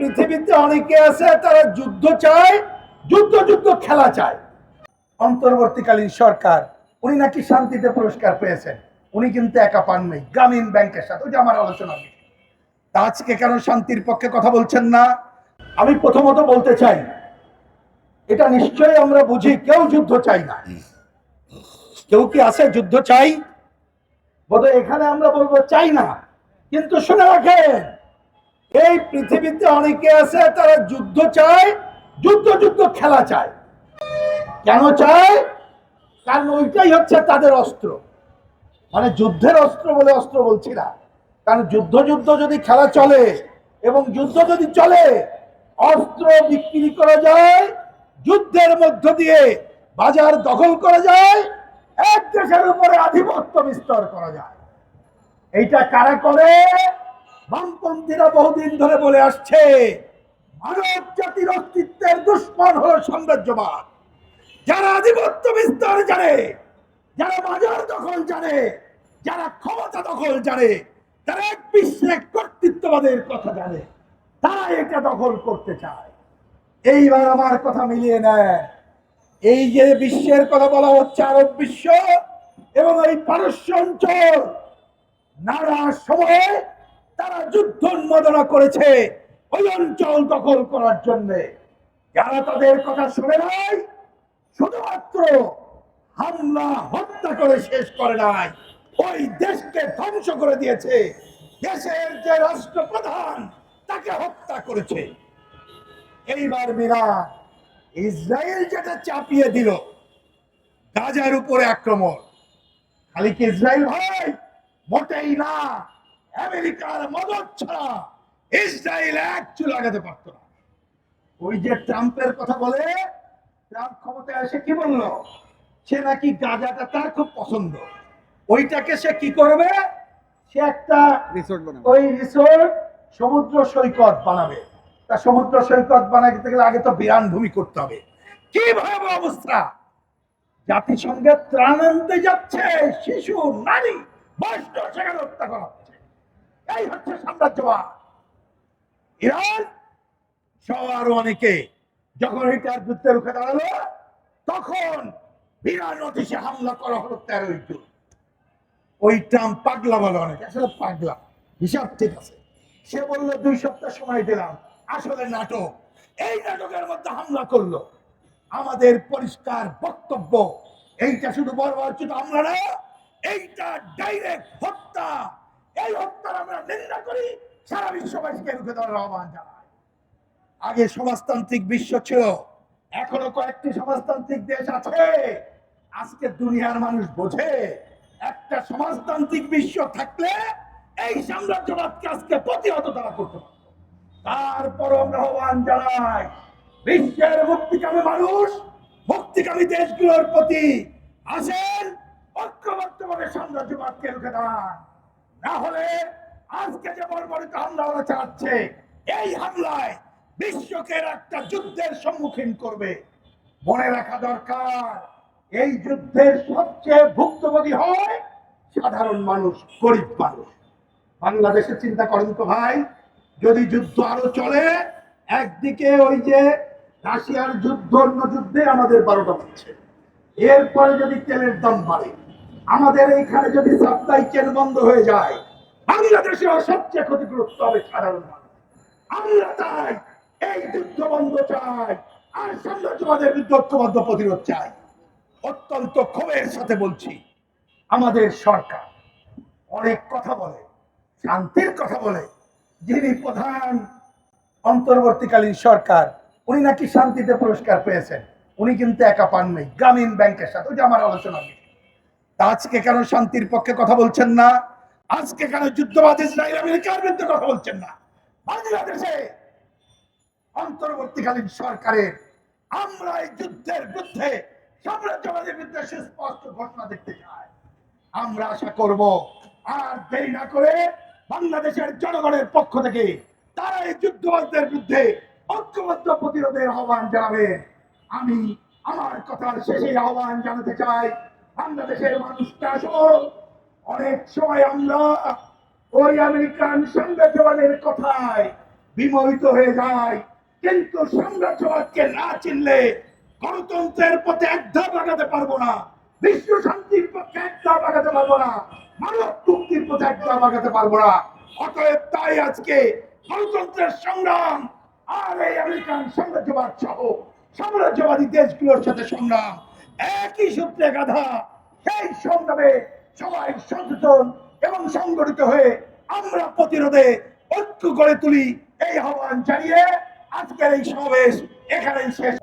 পৃথিবীতে অনেকে আছে, তারা যুদ্ধ চায়, যুদ্ধ যুদ্ধ খেলা চায়। অন্তর্বর্তীকালীন সরকার, উনি নাকি শান্তিতে পুরস্কার পেয়েছেন। উনি কিন্তু একা পান নাই গ্রামীণ ব্যাংকের সাথে। ওইটা আমার আলোচনা। তা আজকে কেন শান্তির পক্ষে কথা বলছেন না? আমি প্রথমত বলতে চাই, এটা নিশ্চয়ই আমরা বুঝি, কেউ যুদ্ধ চাই না। কেউ কি আছে যুদ্ধ চাই? বোধহয় এখানে আমরা বলব, চাই না। কিন্তু শুনে রাখেন এই পৃথিবীতে অনেকে আছে, তারা যুদ্ধ চায়, যুদ্ধ যুদ্ধ খেলা চায়। কেন চায়? কারণ ওইটাই হচ্ছে তাদের অস্ত্র। মানে যুদ্ধের অস্ত্র বলে অস্ত্র বলছি না। কারণ যুদ্ধ যুদ্ধ যদি খেলা চলে এবং যুদ্ধ যদি চলে, অস্ত্র বিক্রি করা যায়, যুদ্ধের মধ্য দিয়ে বাজার দখল করা যায়, এক দেশের উপরে আধিপত্য বিস্তার করা যায়। এইটা কারা করে? বামপন্থীরা বহুদিন ধরে বলে আসছে, মানব জাতির অস্তিত্বের দুশ্মন হল সাম্রাজ্যবাদ। যারা আধিপত্য বিস্তার জানে, যারা বাজার দখল জানে, যারা ক্ষমতা দখল জানে, তারা এক বিশ্বে কর্তৃত্ববাদের কথা জানে, তারা এটা দখল করতে চায়। এইবার আমার কথা মিলিয়ে নেয়। এই যে বিশ্বের কথা বলা হচ্ছে আরব বিশ্ব এবং এই পারস্য অঞ্চল, নানা সময়ে তারা যুদ্ধ উন্মোদনা করেছে ওই অঞ্চল দখল করার জন্য। যারা তাদের কথা শুনে নাই, শুধুমাত্র হামলা, হত্যা করে শেষ করে নাই, ওই দেশকে ধ্বংস করে দিয়েছে। দেশের যে রাষ্ট্রপ্রধান, তাকে হত্যা করেছে। এইবার মিরা ইসরায়েল যেটা চাপিয়ে দিল, গাজার উপরে আক্রমণ। খালি কি ইসরায়েল ভাই, মোটেই না। আমেরিকার মদত ছাড়া ইসরায়েল এক চুল লাগাতে পারত না। ওই যে ট্রাম্পের কথা বলে ট্রাম্প ক্ষমতায় এসে কি বলল? সে নাকি গাজাটা তার খুব পছন্দ। ওইটাকে সে কি করবে? সে একটা রিসোর্ট বানাবো। ওই রিসোর্ট সমুদ্র সৈকত বানাবে। তা সমুদ্র সৈকত বানাতে গেলে আগে তো বিরান ভূমি করতে হবে। কি ভয়াবহ অবস্থা! জাতিসংঘের ত্রাণ আনতে যাচ্ছে শিশু নারী বয়স্ক সেখানে হত্যা করা। এই হচ্ছে সাম্রাজ্যবাদ ইরান সহ আরও অনেকে যখন এটার যুদ্ধে রুখে দাঁড়াল, তখন বিরাট নথিসে হামলা করা হলো তেরোই জুন। ওই ট্রাম্প পাগলা বলে অনেকে, আসলে পাগলা, হিসাব ঠিক আছে। সে বলল, দুই সপ্তাহ সময় দিলাম, আসলে নাটক। এই নাটকের মধ্যে হামলা করল। আমাদের পরিষ্কার বক্তব্য, এইটা শুধু বড় বর্বরচিত হামলা না, এইটা ডাইরেক্ট হত্যা। এই হত্যার আমরা নিন্দা করি, সারা বিশ্ববাসীকে রুখে দেওয়ার আহ্বান জানাই। আগে সমাজতান্ত্রিক বিশ্ব ছিল, এখনও কয়েকটি সমাজতান্ত্রিক দেশ আছে। আজকে দুনিয়ার মানুষ বোঝে, একটা সমাজতান্ত্রিক বিশ্ব থাকলে এই সাম্রাজ্যবাদকে আজকে প্রতিহত তারা করতে পারত। তারপর আমরা আহ্বান জানাই, বিশ্বের মুক্তিকামী মানুষ, মুক্তিকামী দেশগুলোর প্রতি আসেন, ঐক্যবদ্ধভাবে সাম্রাজ্যবাদকে রুখে দাঁড়ান। না হলে আজকে যে বর্বরিত হামলা ওরা চালাচ্ছে এই হামলায় বিশ্বকে একটা যুদ্ধের সম্মুখীন করবে। মনে রাখা দরকার, এই যুদ্ধের সবচেয়ে ভুক্তভোগী হয় সাধারণ মানুষ, গরিব মানুষ। বাংলাদেশের চিন্তা করেন তো ভাই, যদি যুদ্ধ আরও চলে, একদিকে ওই যে রাশিয়ার যুদ্ধ, অন্য যুদ্ধে আমাদের বারোটা বাজছে। এরপরে যদি তেলের দাম বাড়ে আমাদের এইখানে যদি সাপ্লাই চেন বন্ধ হয়ে যায়, বাংলাদেশে সবচেয়ে ক্ষতিগ্রস্ত হবে সাধারণ আমরা তাই এই যুদ্ধ বন্ধ চাই, আর সাম্রাজ্যবাদের বিরুদ্ধে ঐক্যবদ্ধ প্রতিরোধ চাই। অত্যন্ত ক্ষোভের সাথে বলছি, আমাদের সরকার অনেক কথা বলে, শান্তির কথা বলে। যিনি প্রধান অন্তর্বর্তীকালীন সরকার, উনি নাকি শান্তিতে পুরস্কার পেয়েছেন। উনি কিন্তু একা পান নেই গ্রামীণ ব্যাংকের সাথে, ওইটা আমার আলোচনা বিষয়। আজকে কেন শান্তির পক্ষে কথা বলছেন না? আজকে কেন যুদ্ধবাদ ইসরায়েল আমেরিকার বিরুদ্ধে কথা বলছেন না? বাংলাদেশে অন্তর্বর্তীকালীন সরকারের আমরা এই যুদ্ধের বিরুদ্ধে, সাম্রাজ্যবাদের বিরুদ্ধে সুস্পষ্ট ঘোষণা দেখতে চাই। আমরা আশা করব আর দেরি না করে বাংলাদেশের জনগণের পক্ষ থেকে তারা এই যুদ্ধবাদদের বিরুদ্ধে ঐক্যবদ্ধ প্রতিরোধের আহ্বান জানাবে। আমি আমার কথার শেষে আহ্বান জানাতে চাই বাংলাদেশের মানুষটা আসুন অনেক সময় আমরা ওই আমেরিকান সাম্রাজ্যবাদের কথায় বিমোহিত হয়ে যায় কিন্তু সাম্রাজ্যবাদকে না চিনলে গণতন্ত্রের পথে এক ধাপ আগাতে পারব না। বিশ্ব শান্তির পক্ষে এক ধাপ আগাতে পারব না। মানব মুক্তির পথে এক ধাপ আগাতে পারব না। অতএব তাই আজকে গণতন্ত্রের সংগ্রাম আর এই আমেরিকান সাম্রাজ্যবাদ সহ সাম্রাজ্যবাদী দেশগুলোর সাথে সংগ্রাম। একই সূত্রে গাধা সেই সংগ্রামে সবাই সচেতন এবং সংগঠিত হয়ে আমরা প্রতিরোধে ঐক্য গড়ে তুলি, এই আহ্বান জানিয়ে আজকের এই সমাবেশ এখানেই শেষ।